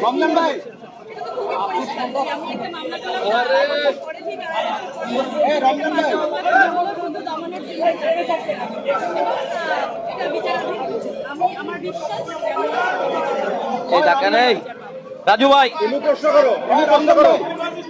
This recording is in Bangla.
রমজান ভাই রমজান ভাই এই ধাক্কা নেই রাজু ভাই বন্ধ করো।